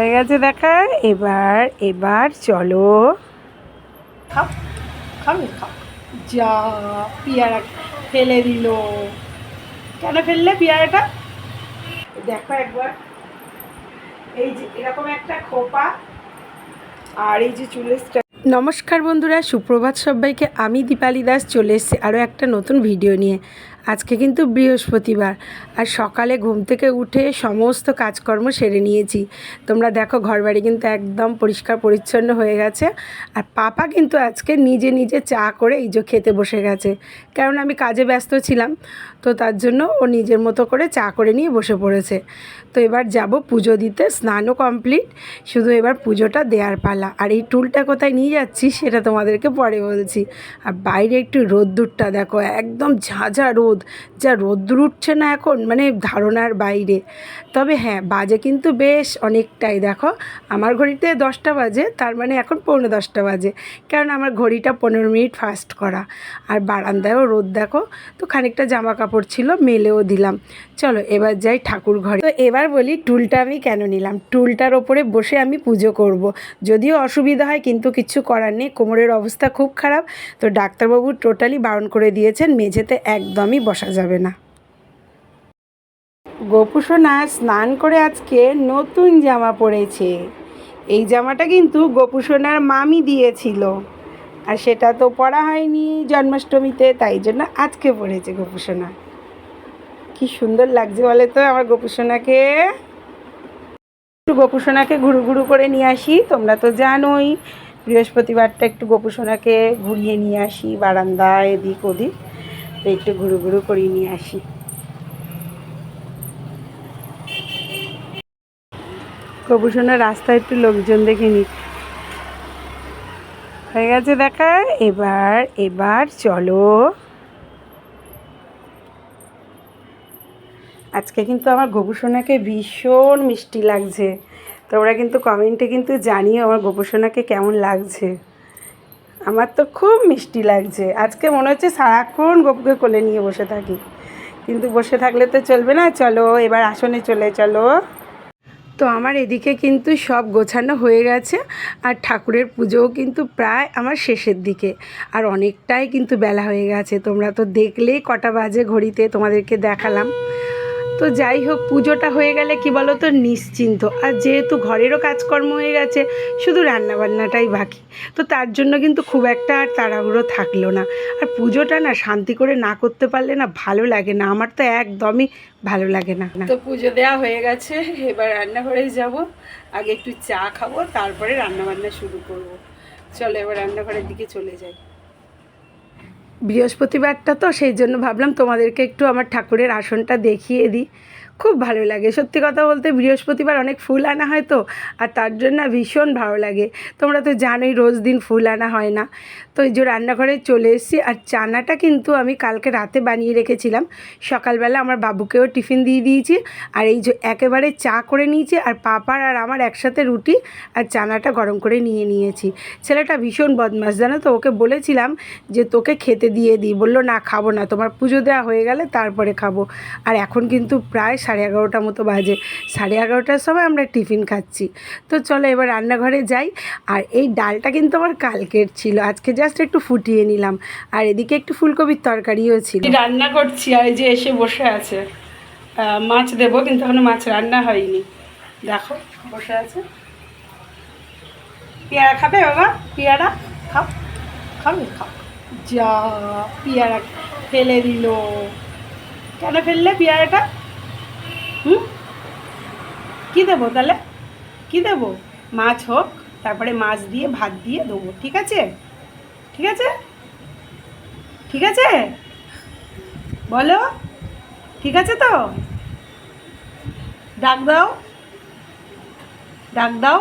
হয়ে গেছে দেখা। এবার এবার চলো। খাও খাবে খাও। যা পেয়ারা ফেলে দিল। কেন ফেললে পেয়ারাটা? দেখো একবার। এই যে এরকম একটা খোপা আর এই যে চুলের নমস্কার বন্ধুরা সুপ্রভাত সবাইকে। আমি দীপালি দাস চলে এসেছি আরও একটা নতুন ভিডিও নিয়ে। আজকে কিন্তু বৃহস্পতিবার। আর সকালে ঘুম থেকে উঠে সমস্ত কাজকর্ম সেরে নিয়েছি। তোমরা দেখো ঘরবাড়ি কিন্তু একদম পরিষ্কার পরিচ্ছন্ন হয়ে গেছে। আর পাপা কিন্তু আজকে নিজে নিজে চা করে এই যে খেতে বসে গেছে। কারণ আমি কাজে ব্যস্ত ছিলাম, তো তার জন্য ও নিজের মতো করে চা করে নিয়ে বসে পড়েছে। তো এবার যাব পুজো দিতে, স্নানও কমপ্লিট। শুধু এবার পুজোটা দেওয়ার পালা। আর এই টুলটা কোথায় নিয়ে যাচ্ছি সেটা তোমাদেরকে পরে বলছি। আর বাইরে একটু রোদ্দুরটা দেখো, একদম ঝাঁঝা রোদ। যা রোদ্দুর উঠছে না এখন মানে ধারণার বাইরে। তবে হ্যাঁ বাজে কিন্তু বেশ অনেকটাই। দেখো, আমার ঘড়িতে দশটা বাজে, তার মানে এখন পৌনে দশটা বাজে। কারণ আমার ঘড়িটা পনেরো মিনিট ফাস্ট করা। আর বারান্দায়ও রোদ, দেখো। তো খানিকটা জামা কাপড় ছিল, মেলেও দিলাম। চলো, এবার যাই ঠাকুর ঘরে। তো এবার বলি, টুলটা আমি কেন নিলাম? টুলটার ওপরে বসে আমি পুজো করব। যদিও অসুবিধা হয়, কিন্তু কিছু করার নেই। কোমরের অবস্থা খুব খারাপ। তো ডাক্তারবাবু টোটালি বারণ করে দিয়েছেন, মেঝেতে একদমই বসা যাবে না। গোপুসোনা স্নান করে আজকে নতুন জামা পরেছে। এই জামাটা কিন্তু গোপুসোনার মামি দিয়েছিল। আর সেটা তো পরা হয়নি জন্মাষ্টমীতে, তাই জন্য আজকে পরেছে গোপুসোনা। কি সুন্দর লাগছে বলে তো আমার গোপুসোনাকে। একটু গোপুসোনাকে ঘুরু ঘুরু করে নিয়ে আসি, তোমরা তো জানোই। বৃহস্পতিবারটা একটু গোপুসোনাকে ঘুরিয়ে নিয়ে আসি বারান্দা এদিক ওদিক। একটু ঘুরু ঘুরু করে নিয়ে আসি। গোপুসোনার রাস্তায় একটু লোকজন দেখে নি। হয়ে গেছে দেখা। এবার এবার চলো। আজকে কিন্তু আমার গোপুসোনাকে ভীষণ মিষ্টি লাগছে। তোমরা কিন্তু কমেন্টে কিন্তু জানিও আমার গোপুসোনাকে কেমন লাগছে। আমার তো খুব মিষ্টি লাগছে। আজকে মনে হচ্ছে সারাক্ষণ গপুকে কোলে নিয়ে বসে থাকি। কিন্তু বসে থাকলে তো চলবে না। চলো, এবার আসনে চলে চলো। তো আমার এদিকে কিন্তু সব গোছানো হয়ে গেছে। আর ঠাকুরের পুজোও কিন্তু প্রায় আমার শেষের দিকে। আর অনেকটাই কিন্তু বেলা হয়ে গেছে। তোমরা তো দেখলেই কটা বাজে ঘড়িতে তোমাদেরকে দেখালাম। তো যাই হোক, পুজোটা হয়ে গেলে কি বলো তো নিশ্চিন্ত। আর যেহেতু ঘরেরও কাজকর্ম হয়ে গেছে, শুধু রান্নাবান্নাটাই বাকি। তো তার জন্য কিন্তু খুব একটা আর তাড়াহুড়ো থাকল না। আর পুজোটা না শান্তি করে না করতে পারলে না ভালো লাগে না। আমার তো একদমই ভালো লাগে না। তো পুজো দেওয়া হয়ে গেছে, এবার রান্নাঘরে যাব। আগে একটু চা খাব, তারপরে রান্নাবান্না শুরু করব। চলো এবার রান্নাঘরের দিকে চলে যাই। বৃহস্পতিবারটা তো সেই জন্য ভাবলাম তোমাদেরকে একটু আমার ঠাকুরের আসনটা দেখিয়ে দিই। খুব ভালো লাগে। সত্যি কথা বলতে বৃহস্পতিবার অনেক ফুল আনা হয় তো, আর তার জন্য ভীষণ ভালো লাগে। তোমরা তো জানোই রোজ দিন ফুল আনা হয় না। তো এই যে রান্নাঘরে চলে এসেছি, আর চানাটা কিন্তু আমি কালকে রাতে বানিয়ে রেখেছিলাম। সকালবেলা আমার বাবুকেও টিফিন দিয়ে দিয়েছি, আর এই যে একেবারে চা করে নিয়েছি, আর পাপার আর আমার একসাথে রুটি আর চানাটা গরম করে নিয়ে নিয়েছি। ছেলেটা ভীষণ বদমাস জানো তো? ওকে বলেছিলাম যে তোকে খেতে দিয়ে দিই। বলল, না, খাব না। তোমার পুজো দেওয়া হয়ে গেলে তারপরে খাব। আর এখন কিন্তু প্রায় সাড়ে এগারোটা মতো বাজে। সাড়ে এগারোটার সময় আমরা টিফিন খাচ্ছি। তো চলো এবার রান্নাঘরে যাই। আর এই ডালটা কিন্তু আমার কালকের ছিল। আজকে জাস্ট একটু ফুটিয়ে নিলাম। আর এদিকে একটু ফুলকপির তরকারিও ছিল। রান্না করছি আর যে এসে বসে আছে। মাছ দেবো, কিন্তু এখনও মাছ রান্না হয়নি। দেখো, বসে আছে। পেয়ারা খাবে বাবা? পেয়ারা? খাও। খাবে খাও। যা, পেয়ারা ফেলে দিল। কেন ফেললে পেয়ারাটা? কী দেবো তাহলে? কী দেবো? মাছ হোক, তারপরে মাছ দিয়ে, ভাত দিয়ে দেবো, ঠিক আছে? ঠিক আছে? ঠিক আছে? বলো? ঠিক আছে তো? ডাক দাও। ডাক দাও।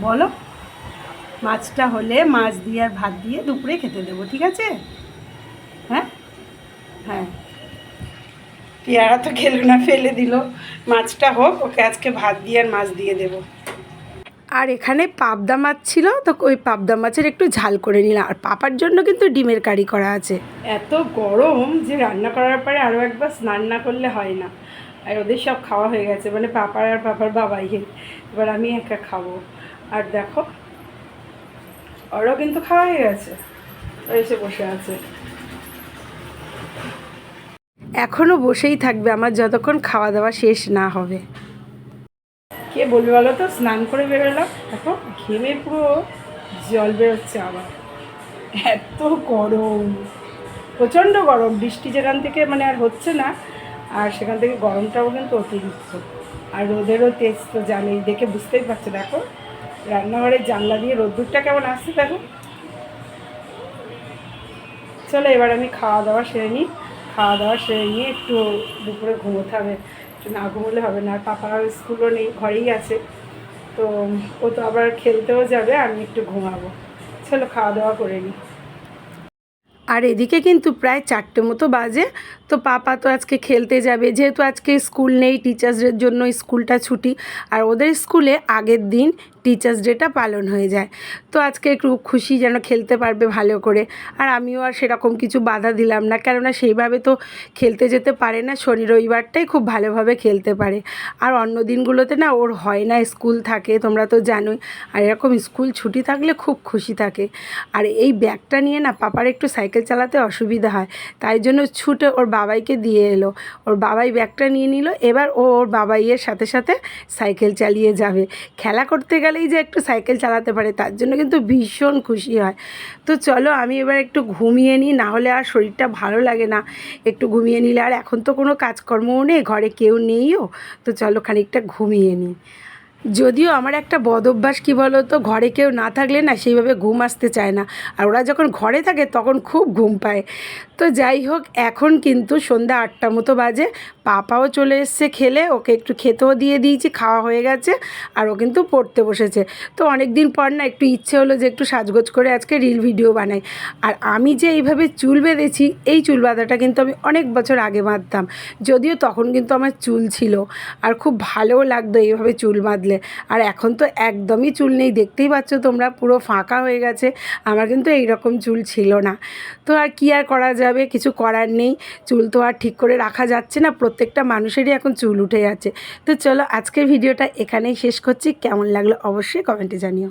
বলো। মাছটা হলে মাছ দিয়ে আর ভাত দিয়ে দুপুরে খেতে দেবো, ঠিক আছে? হ্যাঁ? হ্যাঁ। পেয়ারা তো খেলো না ফেলে দিল। মাছটা হোক ওকে আজকে ভাত দিয়ে আর মাছ দিয়ে দেবো। আর এখানে পাবদা মাছ ছিল তো ওই পাবদা মাছের একটু ঝাল করে নিলাম। আর পাপার জন্য কিন্তু ডিমের কারি করা আছে। এত গরম যে রান্না করার পরে আরও একবার স্নান না করলে হয় না। আর ওদের সব খাওয়া হয়ে গেছে মানে পাপার আর পাপার বাবাই। এবার আমি একা খাব। আর দেখো ওরাও কিন্তু খাওয়া হয়ে গেছে। এসে বসে আছে। এখনও বসেই থাকবে, আমার যতক্ষণ খাওয়া দাওয়া শেষ না হবে। কে বলবে বলো তো? স্নান করে বেরোলাম। দেখো, ঘেমে পুরো জল বেরোচ্ছে আবার। এত গরম। প্রচণ্ড গরম। বৃষ্টি যেখান থেকে মানে আর হচ্ছে না, আর সেখান থেকে গরমটাও কিন্তু অতিরিক্ত। আর রোদেরও তেজ তো জানেই, দেখে বুঝতেই পারছ। দেখো, রান্নাঘরের জানলা দিয়ে রোদ্দুরটা কেমন আসছে, দেখো। চলো, এবার আমি খাওয়া দাওয়া সেরে নিই। খাওয়া দাওয়া সেরে নিয়ে একটু দুপুরে ঘুমোতে হবে। না ঘুমোলে হবে না পাপা স্কুলও নেই, ঘরেই আছে। তো ও তো আবার খেলতেও যাবে, আমি একটু ঘুমাবো। চলো খাওয়া দাওয়া করে নিই আর এদিকে কিন্তু প্রায় চারটে মতো বাজে। তো পাপা তো আজকে খেলতে যাবে। যেহেতু আজকে স্কুল নেই টিচার্সদের জন্য স্কুলটা ছুটি। আর ওদের স্কুলে আগের দিন টিচার্স ডেটা পালন হয়ে যায়। তো আজকে একটু খুশি যেন খেলতে পারবে ভালো করে। আর আমিও আর সেরকম কিছু বাধা দিলাম না। কেননা সেইভাবে তো খেলতে যেতে পারে না। শনি রবিবারটাই খুব ভালোভাবে খেলতে পারে। আর অন্য দিনগুলোতে না ওর হয় না, স্কুল থাকে, তোমরা তো জানোই। আর এরকম স্কুল ছুটি থাকলে খুব খুশি থাকে। আর এই ব্যাগটা নিয়ে না পাপার একটু সাইকেল চালাতে অসুবিধা হয়। তাই জন্য ছুটে ওর বাবাইকে দিয়ে এলো। ওর বাবাই ব্যাগটা নিয়ে নিল, এবার ও ওর বাবাইয়ের সাথে সাথে সাইকেল চালিয়ে যাবে। খেলা করতে গেলেই যে একটু সাইকেল চালাতে পারে, তার জন্য কিন্তু ভীষণ খুশি হয়। তো চলো, আমি এবার একটু ঘুমিয়ে নিই, না হলে আর শরীরটা ভালো লাগে না। একটু ঘুমিয়ে নিলে আর এখন তো কোনো কাজকর্মও নেই, ঘরে কেউ নেইও। তো চলো খানিকটা ঘুমিয়ে নিই। যদিও আমার একটা বদ অভ্যাস, কী বলো তো ঘরে কেউ না থাকলে না সেইভাবে ঘুম আসতে চায় না। আর ওরা যখন ঘরে থাকে তখন খুব ঘুম পায়। তো যাই হোক, এখন কিন্তু সন্ধ্যা আটটা মতো বাজে। পাপাও চলে এসছে খেলে, ওকে একটু খেতেও দিয়ে দিয়েছি, খাওয়া হয়ে গেছে, আর ও কিন্তু পড়তে বসেছে। তো অনেক দিন পর না একটু ইচ্ছে হলো যে একটু সাজগোজ করে আজকে রিল ভিডিও বানাই। আর আমি যে এইভাবে চুল বেঁধেছি, এই চুল বাঁধাটা কিন্তু আমি অনেক বছর আগে বাঁধতাম। যদিও তখন কিন্তু আমার চুল ছিল, আর খুব ভালোও লাগতো এইভাবে চুল বাঁধলে। আর এখন তো একদমই চুল নেই, দেখতেই পাচ্ছ তোমরা, পুরো ফাঁকা হয়ে গেছে। আমার কিন্তু এই রকম চুল ছিল না। তো আর কি আর করা যাবে? কিছু করার নেই। চুল তো আর ঠিক করে রাখা যাচ্ছে না, প্রত্যেকটা মানুষেরই এখন চুল উঠে যাচ্ছে। তো চলো আজকের ভিডিওটা এখানেই শেষ করছি। কেমন লাগল অবশ্যই কমেন্টে জানিও।